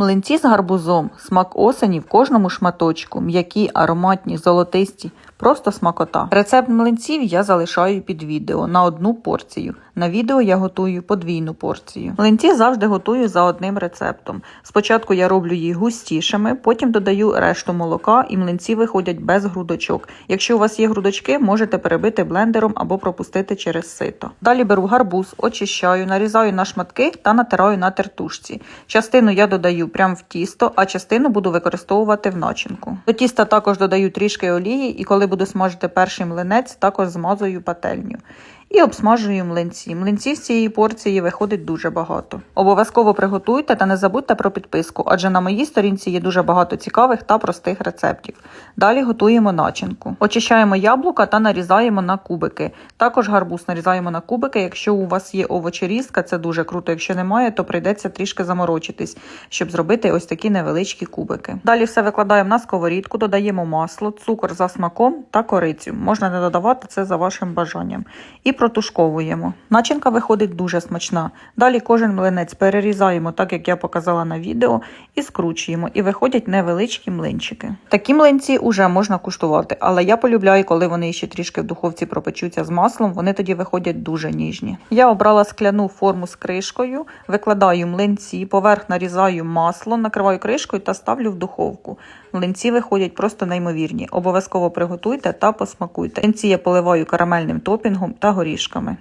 Млинці з гарбузом, смак осені в кожному шматочку, м'які, ароматні, золотисті, просто смакота. Рецепт млинців я залишаю під відео на одну порцію. На відео я готую подвійну порцію. Млинці завжди готую за одним рецептом. Спочатку я роблю їх густішими, потім додаю решту молока і млинці виходять без грудочок. Якщо у вас є грудочки, можете перебити блендером або пропустити через сито. Далі беру гарбуз, очищаю, нарізаю на шматки та натираю на тертушці. Частину я додаю прямо в тісто, а частину буду використовувати в начинку. До тіста також додаю трішки олії, і коли буду смажити перший млинець, також змазую пательню. І обсмажую млинці. Млинців з цієї порції виходить дуже багато. Обов'язково приготуйте та не забудьте про підписку, адже на моїй сторінці є дуже багато цікавих та простих рецептів. Далі готуємо начинку. Очищаємо яблука та нарізаємо на кубики. Також гарбуз нарізаємо на кубики. Якщо у вас є овочерізка, це дуже круто. Якщо немає, то прийдеться трішки заморочитись, щоб зробити ось такі невеличкі кубики. Далі все викладаємо на сковорідку, додаємо масло, цукор за смаком та корицю. Можна не додавати це за вашим бажанням. І протушковуємо. Начинка виходить дуже смачна. Далі кожен млинець перерізаємо, так як я показала на відео, і скручуємо. І виходять невеличкі млинчики. Такі млинці вже можна куштувати, але я полюбляю, коли вони ще трішки в духовці пропечуться з маслом, вони тоді виходять дуже ніжні. Я обрала скляну форму з кришкою, викладаю млинці, поверх нарізаю масло, накриваю кришкою та ставлю в духовку. Млинці виходять просто неймовірні. Обов'язково приготуйте та посмакуйте. Млинці я поливаю карамельним топінгом та горішками.